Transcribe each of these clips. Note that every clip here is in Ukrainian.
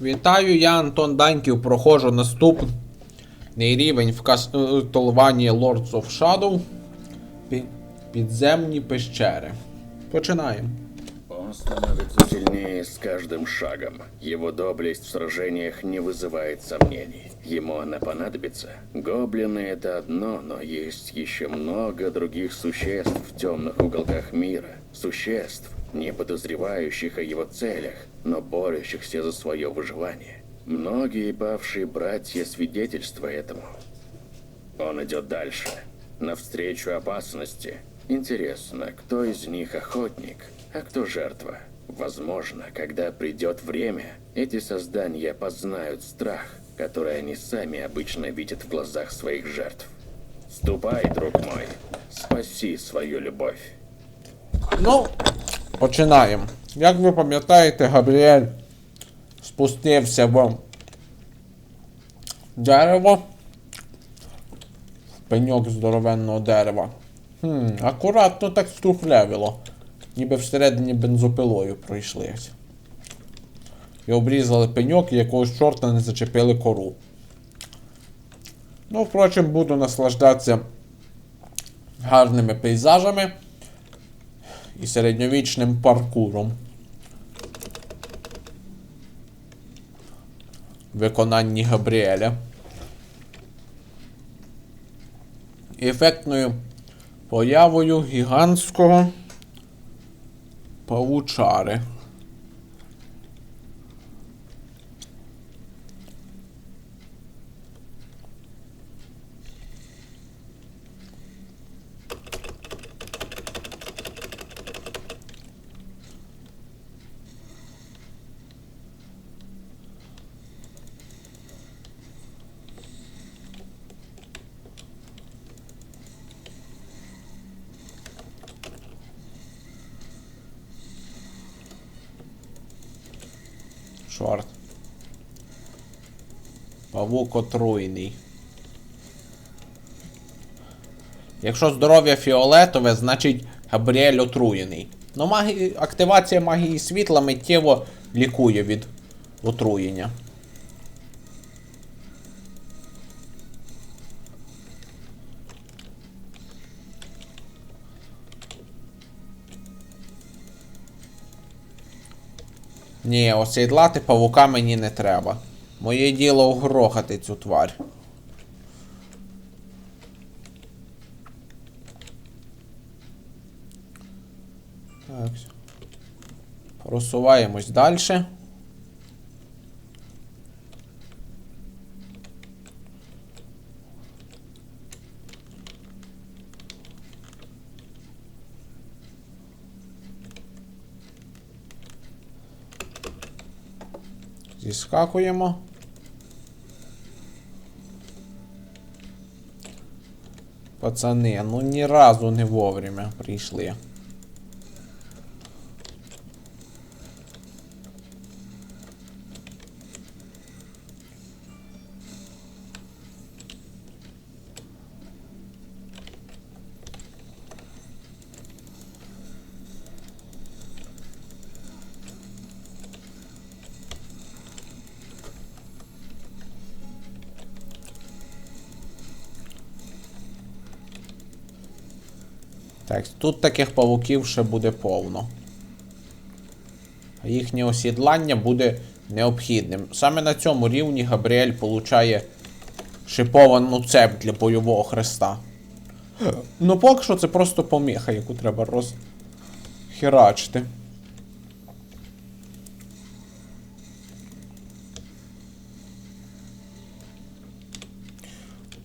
Вітаю, я Антон Даньків, проходжу наступний рівень в кастолванні Lords of Shadow. Пі- Підземні пещери. Починаємо. Он становится сильнее с каждым шагом. Его доблесть в сражениях не вызывает сомнений. Ему она понадобится. Гоблины — это одно, но есть еще много других существ в темных уголках мира. Существ, не подозревающих о его целях, но борющихся за свое выживание. Многие павшие братья свидетельства этому. Он идет дальше, навстречу опасности. Интересно, кто из них охотник, а кто жертва? Возможно, когда придет время, эти создания познают страх, который они сами обычно видят в глазах своих жертв. Ступай, друг мой, спаси свою любовь. Ну, починаємо. Як ви пам'ятаєте, Габріель спустився в дерево. Пеньок здоровенного дерева. Хм, акуратно так струхлявило. Ніби всередині бензопилою пройшлися. І обрізали пеньок і якогось чорта не зачепили кору. Ну, впрочем, буду наслаждатися гарними пейзажами і середньовічним паркуром. Виконанні Габріеля. Ефектною появою гігантського павучари. Чорт. Павук отруйний. Якщо здоров'я фіолетове, значить Габріель отруєний. Ну, магі... активація магії світла миттєво лікує від отруєння. Ні, осідлати павука мені не треба. Моє діло угрохати цю тварь. Так. Просуваємось далі. Зіскакуємо. Пацани, ну ні разу не вовремя прийшли. Так, тут таких павуків ще буде повно. Їхнє осідлання буде необхідним. Саме на цьому рівні Габріель получає шиповану цеп для бойового хреста. Ну, поки що це просто поміха, яку треба розхерачити.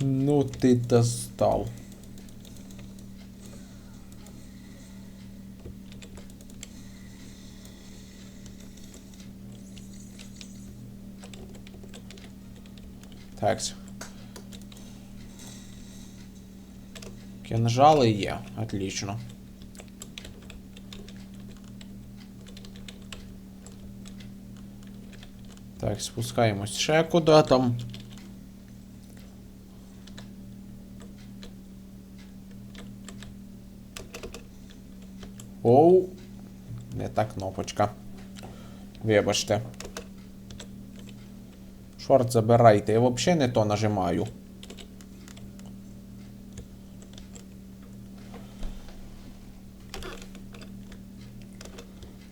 Ну, ти достав. Так. Кинжали є. Отлично. Так, спускаємось ще куди там. Оу. Не та кнопочка. Вибачте. Чорт забирайте, я взагалі не то нажимаю.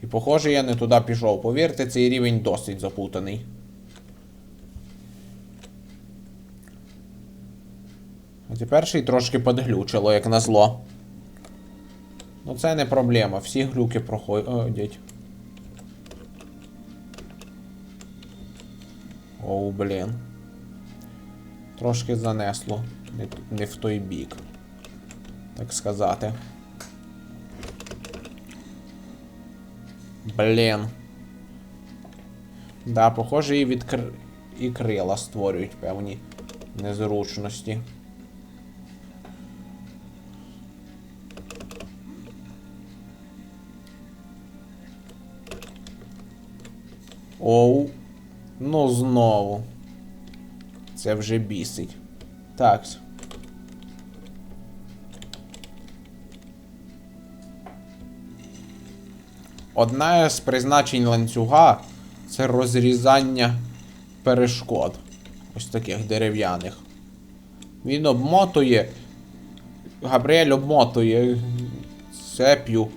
І похоже, я не туди пішов. Повірте, цей рівень досить запутаний. А тепер ще й трошки подглючило, як назло. Ну це не проблема, всі глюки проходять. Оу, блін. Трошки занесло. Не, не в той бік. Так сказати. Блін. Да, похоже, і від кр... і крила створюють певні незручності. Оу. Ну знову. Це вже бісить. Так. Одне з призначень ланцюга це розрізання перешкод. Ось таких дерев'яних. Він обмотує. Габріель обмотує цеп'ю.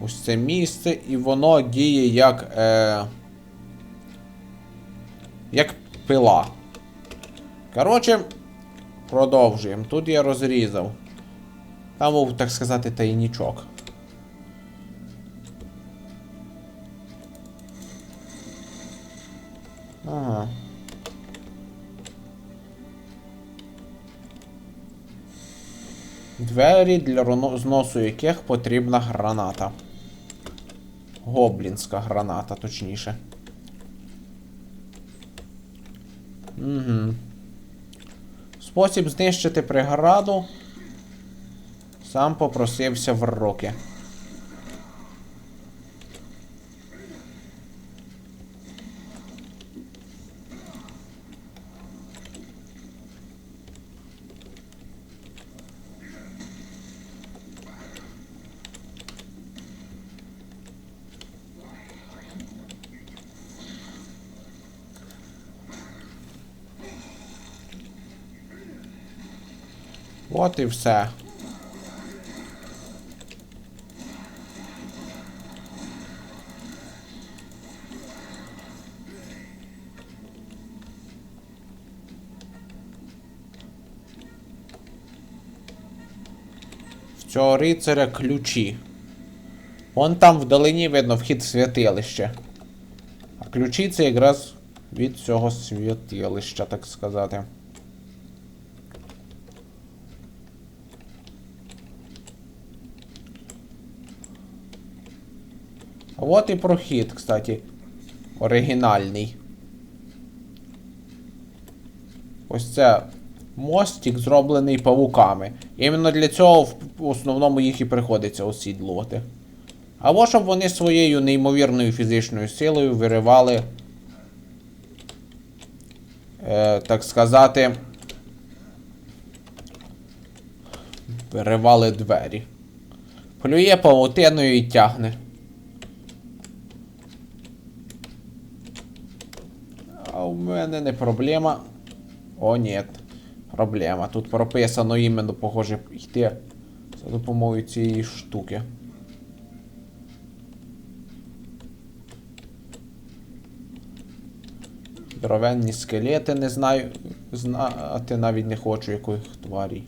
Ось це місце, і воно діє як. Е, як пила. Коротше, продовжуємо. Тут я розрізав. Там був, так сказати, тайнічок. Ага. Двері для зносу яких потрібна граната. Гоблінська граната, точніше. Угу. Спосіб знищити преграду. Сам попросився в руки. От і все. В цього рицаря ключі. Вон там вдалині видно вхід в святилище. А ключі це якраз від цього святилища, так сказати. От і прохід, кстати. Оригінальний. Ось це мостик, зроблений павуками. Іменно для цього в основному їх і приходиться осідлувати. Або щоб вони своєю неймовірною фізичною силою виривали. Е, так сказати. Виривали двері. Плює павутиною і тягне. А у мене не проблема. О, ні. Проблема. Тут прописано іменно, похоже, йти за допомогою цієї штуки. Дровенні скелети не знаю. Знати навіть не хочу яких тварій.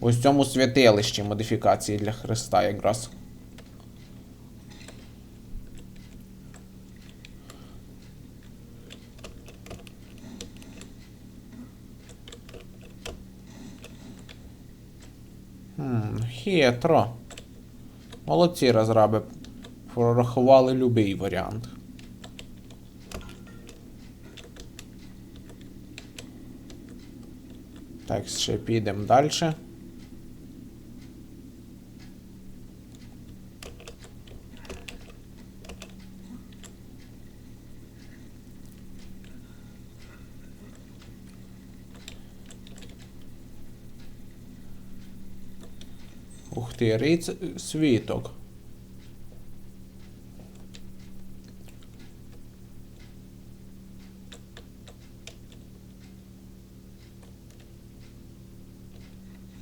Ось цьому святилищі модифікації для Христа якраз. Хм, хитро. Молодці розраби. Прорахували любий варіант. Так, ще підемо далі. Ух ти, світок.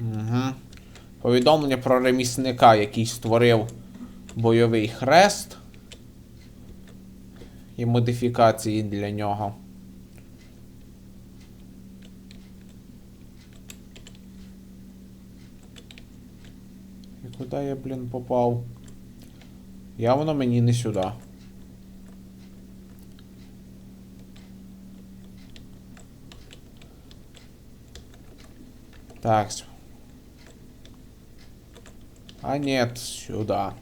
Угу. Повідомлення про ремісника, який створив бойовий хрест і модифікації для нього. І куди я, блін, попав? Явно мені не сюди. Так. с- А нет, сюда.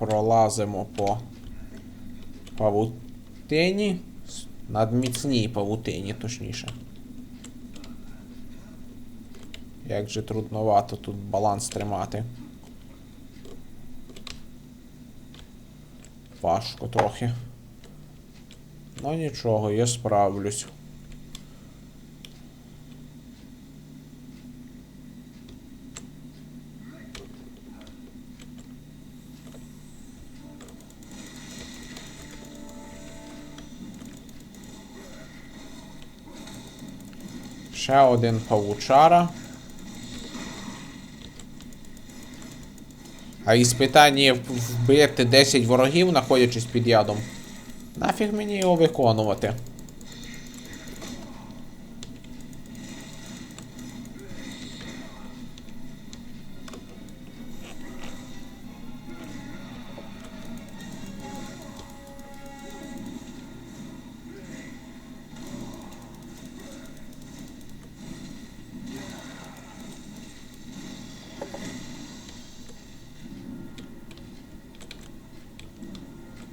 Пролазимо по павутині. Надміцній павутині, точніше. Як же трудновато тут баланс тримати. Важко трохи. Ну нічого, я справлюсь. Ще один павучара. А із питання вбити 10 ворогів, знаходячись під ядом. Нафіг мені його виконувати.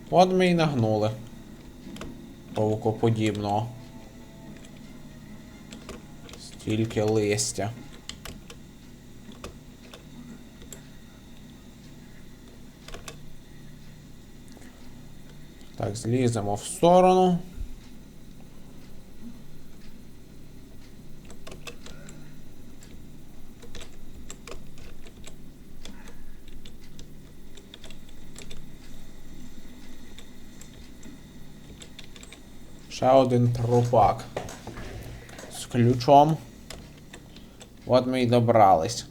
От ми й нагнули. Павукоподібного. Стільки листя. Так, зліземо в сторону. Ще один трупак. З ключом. От ми й добрались.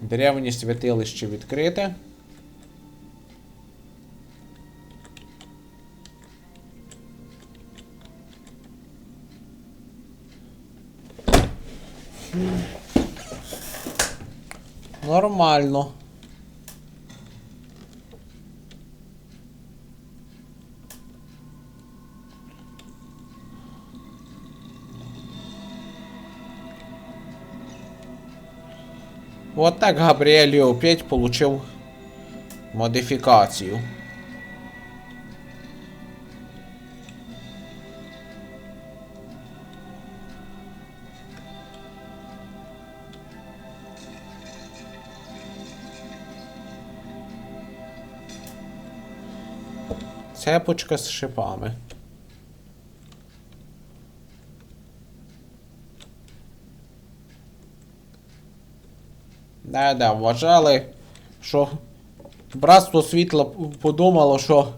Древнє святилище відкрите. Нормально. Вот так Габриэль опять получил модификацию. Цепочка з шипами. Да, да, вважали, що братство світла подумало, що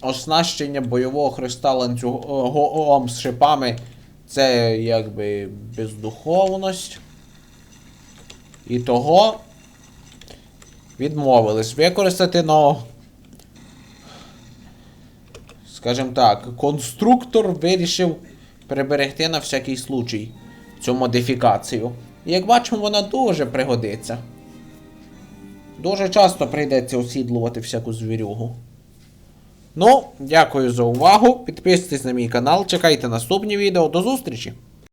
оснащення бойового хреста ланцюгом з шипами це якби бездуховність. І того відмовились використати, но, скажімо так, конструктор вирішив приберегти на всякий случай цю модифікацію. Як бачимо, вона дуже пригодиться. Дуже часто прийдеться осідлувати всяку звірюгу. Ну, дякую за увагу. Підписуйтесь на мій канал, чекайте наступні відео. До зустрічі!